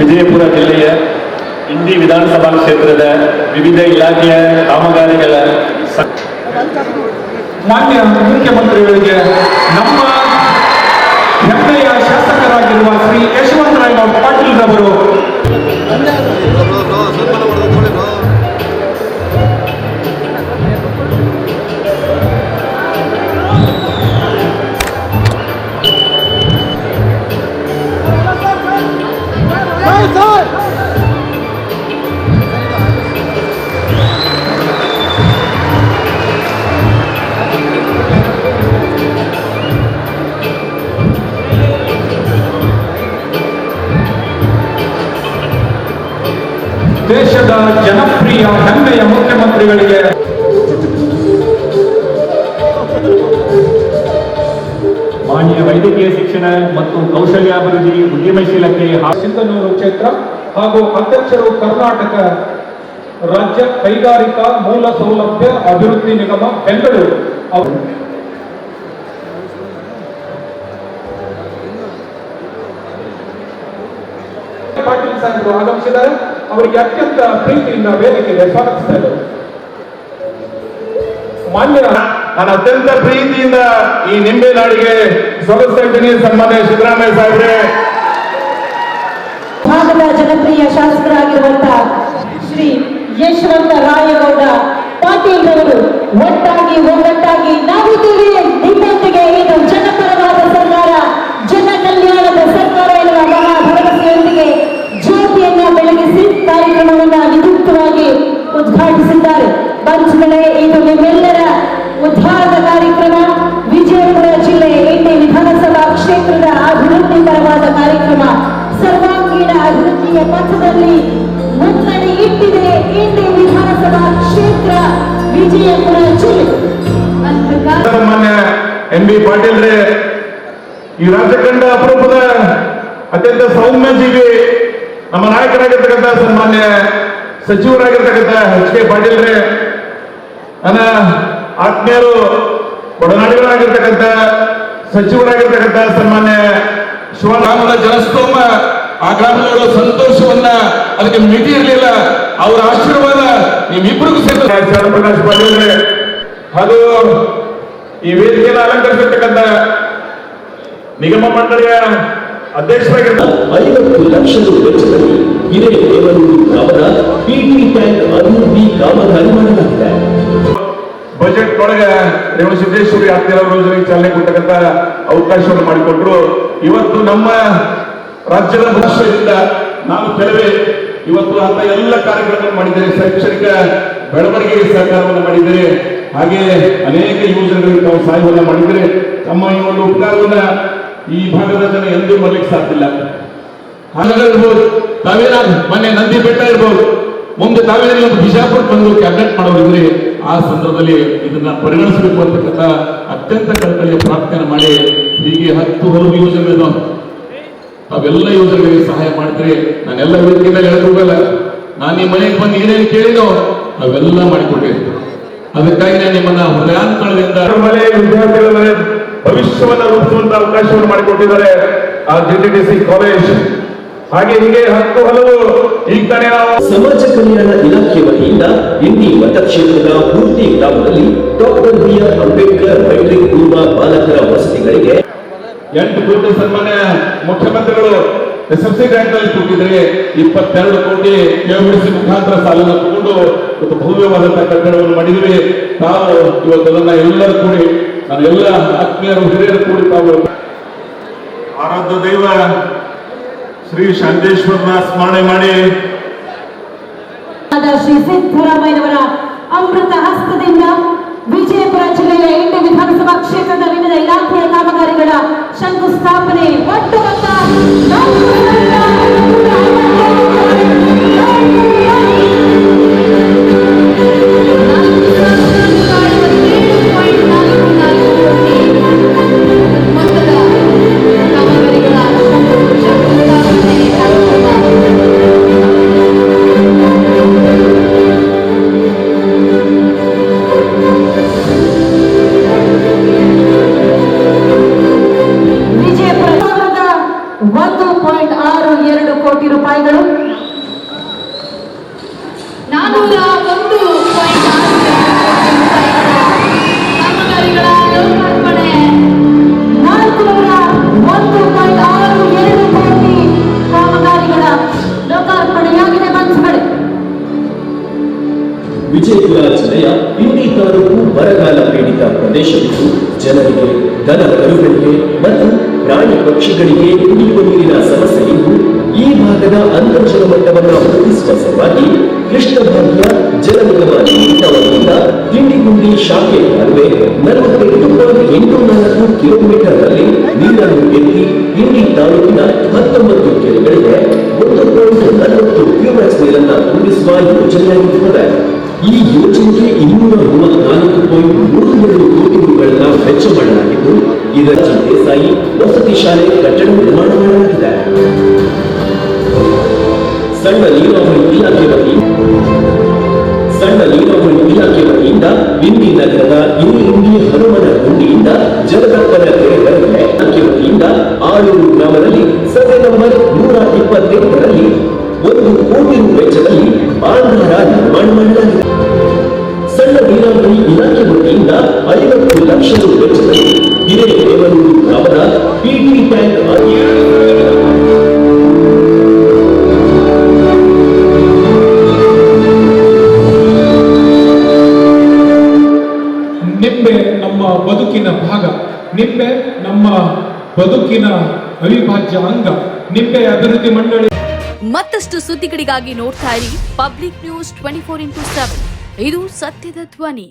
ವಿಜಯಪುರ ಜಿಲ್ಲೆಯ ಇಂಡಿ ವಿಧಾನಸಭಾ ಕ್ಷೇತ್ರದ ವಿವಿಧ ಇಲಾಖೆಯ ಕಾಮಗಾರಿಗಳ ಸ- ಮಾನ್ಯ ಮುಖ್ಯಮಂತ್ರಿಗಳಿಗೆ ನಮ್ಮ ಮುಖ್ಯಮಂತ್ರಿಗಳಿಗೆ ಮಾನ್ಯ ವೈದ್ಯಕೀಯ ಶಿಕ್ಷಣ ಮತ್ತು ಕೌಶಲ್ಯಾಭಿವೃದ್ಧಿ ಉದ್ಯಮಶೀಲತೆ ಸಿಂಧನೂರು ಕ್ಷೇತ್ರ ಹಾಗೂ ಅಧ್ಯಕ್ಷರು ಕರ್ನಾಟಕ ರಾಜ್ಯ ಕೈಗಾರಿಕಾ ಮೂಲ ಸೌಲಭ್ಯ ಅಭಿವೃದ್ಧಿ ನಿಗಮ ಬೆಂಗಳೂರು. ಅವರು ಪಾಟೀಲ್ ಸಾಹೇಬರು ಆಗಮಿಸಿದ್ದಾರೆ. ಅವರಿಗೆ ಅತ್ಯಂತ ಪ್ರೀತಿಯಿಂದ ವೇದಿಕೆಗೆ ಸ್ವಾಗತಿಸ್ತಾ ಇದ್ದಾರೆ ಮಾನ್ಯ ನಾನು ಅತ್ಯಂತ ಪ್ರೀತಿಯಿಂದ ಈ ನಿಂಬೆ ನಾಡಿಗೆ ಸ್ವಾಗತಿಸ್ತಾ ಇದ್ದೀನಿ ಸನ್ಮಾನ್ಯ ಸಿದ್ದರಾಮಯ್ಯ ಸಾಹೇಬ್ರೆ. ಭಾಗದ ಜನಪ್ರಿಯ ಶಾಸಕರಾಗಿರುವಂತಹ ಶ್ರೀ ಯಶವಂತ ರಾಯಗೌಡ ಪಾಟೀಲ್ ರವರು ಒಟ್ಟಾಗಿ ಒಗ್ಗಟ್ಟಾಗಿ ನಾವಿದ್ದೀವಿ ಇಂಡಿ ವಿಧಾನಸಭಾ ಕ್ಷೇತ್ರ ವಿಜಯಪುರ ಜಿಲ್ಲೆ ಮಾನ್ಯ ಎಂ ಬಿ ಪಾಟೀಲ್ರೆ, ಈ ರಾಜ್ಯ ಕಂಡ ಅಪರೂಪದ ಅತ್ಯಂತ ಸೌಮ್ಯ ಜೀವಿ ನಮ್ಮ ನಾಯಕರಾಗಿರ್ತಕ್ಕಂಥ ಸನ್ಮಾನ್ಯ ಸಚಿವರಾಗಿರ್ತಕ್ಕಂಥ ಎಚ್ ಕೆ ಪಾಟೀಲ್ ರೇ ನನ್ನ ಆತ್ಮೀಯರು ಒಡನಾಡಿಗಳಾಗಿರ್ತಕ್ಕಂಥ ಸಚಿವರಾಗಿರ್ತಕ್ಕಂಥ ಸನ್ಮಾನ್ಯ ಶಿವರಾಮನ ಜನಸ್ತೋಮ, ಆ ಸಂತೋಷವನ್ನ ಅದಕ್ಕೆ ಮಿತಿ ಇರಲಿಲ್ಲ. ಅವರ ಆಶೀರ್ವಾದ ಸೇರಿದ ಪ್ರಕಾಶ್ ಹಾಗೂ ಈ ವೇದಿಕೆಯನ್ನು ಅಲಂಕರಿಸಿರ್ತಕ್ಕಂಥ ನಿಗಮ ಮಂಡಳಿಯ ಅಧ್ಯಕ್ಷರಾಗಿರ್ತಾರೆ. ಐವತ್ತು ಲಕ್ಷ ವೆಚ್ಚದಲ್ಲಿ ಹಿರಿಯ ದೇವರೂರು ಗ್ರಾಮದ ಪಿಟಿ ಟ್ಯಾಂಕ್ ಅಭಿವೃದ್ಧಿ ಕಾಮಗಾರಿ ಮಾಡಲಾಗಿದೆ. ಬಜೆಟ್ ಒಳಗೆ ರೇವಣ ಸಿದ್ದೇಶ್ವರಿ ಆಗ್ತಿರೋ ಯೋಜನೆಗೆ ಚಾಲನೆ ಕೊಟ್ಟಕ್ಕಂತ ಅವಕಾಶವನ್ನು ಮಾಡಿಕೊಟ್ರು. ಇವತ್ತು ನಮ್ಮ ರಾಜ್ಯದ ಭಾಷೆಯಿಂದ ನಾವು ಕೆಲವೇ ಇವತ್ತು ಅಂತ ಎಲ್ಲ ಕಾರ್ಯಕ್ರಮಗಳನ್ನು ಮಾಡಿದ್ದೇವೆ ಶೈಕ್ಷಣಿಕ ಬೆಳವಣಿಗೆಗೆ ಸಹಕಾರವನ್ನು ಮಾಡಿದರೆ ಹಾಗೆ ಅನೇಕ ಯೋಜನೆಗಳಿಗೆ ತಾವು ಸಹಾಯವನ್ನು ಮಾಡಿದರೆ ತಮ್ಮ ಈ ಒಂದು ಉಪಕಾರವನ್ನ ಈ ಭಾಗದ ಜನ ಎಂದೂ ಮರಲಿಕ್ಕೆ ಇಲ್ಲ. ಹಾಗಿರ್ಬೋದು ತಾವೇನ ಮೊನ್ನೆ ನಂದಿ ಬೆಟ್ಟ ಇರ್ಬೋದು, ಮುಂದೆ ತಾವೇರಿ ಒಂದು ಬಿಜಾಪುರ ಬಂದು ಕ್ಯಾಬಿನೆಟ್ ಮಾಡೋರಿದ್ರೆ ಆ ಸಂದರ್ಭದಲ್ಲಿ ಇದನ್ನ ಪರಿಗಣಿಸಬೇಕು ಅಂತಕ್ಕಂಥ ಅತ್ಯಂತ ಕಳಕಳಿಯ ಪ್ರಾರ್ಥನೆ ಮಾಡಿ, ಹೀಗೆ ಹತ್ತು ಹಲವು ಯೋಜನೆಗಳು ತಾವೆಲ್ಲ ಯೋಜನೆಗಳಿಗೆ ಸಹಾಯ ಮಾಡಿದ್ರೆ ನಾನೆಲ್ಲ ವೇದಿಕೆ ಮೇಲೆ ಹೇಳಕ್ ಹೋಗಲ್ಲ ನಾನು ನಿಮ್ಮ ಮನೆಗೆ ಬಂದು ಏನೇನು ಕೇಳಿನೋ ಅವೆಲ್ಲ ಮಾಡಿಕೊಟ್ಟೆ ಅದಕ್ಕಾಗಿ ನಾನು ನಿಮ್ಮನ್ನ ಹೃದಯಾಂತರದಿಂದ ಮನೆ ವಿದ್ಯಾರ್ಥಿಗಳ ಮನೆ ಭವಿಷ್ಯವನ್ನ ರೂಪಿಸುವಂತ ಅವಕಾಶವನ್ನು ಮಾಡಿಕೊಟ್ಟಿದ್ದಾರೆ ಆ ಜಿಟಿಡಿಸಿ ಟಿ ಸಿ ಕಾಲೇಜ್. ಹಾಗೆ ಹೀಗೆ ಹತ್ತು ಹಲವು ಈ ಕಡೆ ನಾವು ಸಮಾಜ ಕಲ್ಯಾಣ ಇಲಾಖೆ ವತಿಯಿಂದ ಇಂಡಿ ಮತಕ್ಷೇತ್ರದ ಪೂರ್ತಿ ಗ್ರಾಮದಲ್ಲಿ doctor B R Ambedkar matric ಪೂರ್ವ ಬಾಲಕರ ವಸತಿಗಳಿಗೆ ಎಂಟು ಕೋಟಿ ಸನ್ಮಾನ್ಯ ಮುಖ್ಯಮಂತ್ರಿಗಳು ಎಸ್ ಎಫ್ ಸಿ ಬ್ಯಾಂಕ್ನಲ್ಲಿ ಕೊಟ್ಟಿದ್ರೆ ಇಪ್ಪತ್ತೆರಡು ಕೋಟಿ ಕೆಎಂಡಿಸಿ ಮುಖಾಂತರ ಸಾಲನ್ನು ತಗೊಂಡು ಇವತ್ತು ಭವ್ಯವಾದಂತಹ ಕಟ್ಟಡವನ್ನು ಮಾಡಿದ್ವಿ. ತಾವು ಇವತ್ತು ಅದನ್ನ ಎಲ್ಲರೂ ಕೂಡಿ ನಾನು ಎಲ್ಲ ಆತ್ಮೀಯರು ಹಿರಿಯರು ಕೂಡಿ ತಾವು ಆರಾಧ್ಯ ದೈವ ಶ್ರೀ ಶಾಂತೇಶ್ವರನ ಸ್ಮರಣೆ ಮಾಡಿ. ಶ್ರೀ ಸಿದ್ದರಾಮಯ್ಯನವರ ಅಮೃತ ಹಸ್ತದಿಂದ ವಿಜಯಪುರ ಜಿಲ್ಲೆಯ ಇಂಡಿ ವಿಧಾನಸಭಾ ಕ್ಷೇತ್ರದ ವಿವಿಧ ಇಲಾಖೆಯ ಕಾಮಗಾರಿಗಳ ಶಂಕುಸ್ಥಾಪನೆ ಒಟ್ಟು ಮೊತ್ತ ಪ್ರದೇಶವಿದ್ದು ಜನರಿಗೆ ದನ ಕರುಗಳಿಗೆ ಮತ್ತು ಪ್ರಾಣಿ ಪಕ್ಷಿಗಳಿಗೆ ಕುಡಿಯುವ ನೀರಿನ ಸಮಸ್ಯೆ ಇದ್ದು, ಈ ಭಾಗದ ಅಂತರ್ಜಲ ಮಟ್ಟವನ್ನು ವೃದ್ಧಿಸುವ ಸಲುವಾಗಿ ಕೃಷ್ಣಭಾಗ್ಯ ಜಲ ನಿಗಮ ತಿಂಡಿಗುಂಡಿ ಶಾಖೆ ಕಾಲುವೆ ನಲವತ್ತೆಂಟು ಪಾಯಿಂಟ್ ಎಂಟು ನಾಲ್ಕು ಕಿಲೋಮೀಟರ್ನಲ್ಲಿ ನೀರನ್ನು ಎತ್ತಿ ಇಂಡಿ ತಾಲೂಕಿನ ಹತ್ತೊಂಬತ್ತು ಕೆರೆಗಳಿಗೆ ಒಂದು ಪಾಯಿಂಟ್ ನಲವತ್ತು ಕ್ಯೂಮೆಕ್ಸ್ ನೀರನ್ನು ತುಂಬಿಸುವ ಯೋಜನೆಯಾಗಿರುತ್ತದೆ ಈ ಯೋಜನೆಗೆ ಇನ್ನೂರ ಮೂವತ್ನಾಲ್ಕು ಪಾಯಿಂಟ್ ಮೂರು ಎರಡು ಕೋಟಿ ರೂಪಾಯಿಗಳನ್ನ ವೆಚ್ಚ ಮಾಡಲಾಗಿದ್ದು, ಇದರ ದೇಸಾಯಿ ವಸತಿ ಶಾಲೆ ಕಟ್ಟಡ ನಿರ್ಮಾಣ ಮಾಡಲಾಗಿದೆ. ಸಣ್ಣ ನೀರಾವರಿ ಇಲಾಖೆ ವತಿ ಸಣ್ಣ ನೀರಾವರಿ ಇಲಾಖೆ ವತಿಯಿಂದ ಬಿಂದಿ ನಗರದ ಇಂಡಿ ಹನುಮನ ಗುಂಡಿಯಿಂದ ಕೆರೆಗಳಿಗೆ ಇಲಾಖೆ ವತಿಯಿಂದ ಆರೂರು ಗ್ರಾಮದಲ್ಲಿ ಆಗಿ ನಿಂಬೆ ನಮ್ಮ ಬದುಕಿನ ಭಾಗ, ನಿಂಬೆ ನಮ್ಮ ಬದುಕಿನ ಅವಿಭಾಜ್ಯ ಅಂಗ ನಿಂಬೆ ಅಭಿವೃದ್ಧಿ ಮಂಡಳಿ. ಮತ್ತಷ್ಟು ಸುದ್ದಿಗಳಿಗಾಗಿ ನೋಡ್ತಾ ಇರಿ public news twenty four into seven ಇದು ಸತ್ಯದ ಧ್ವನಿ.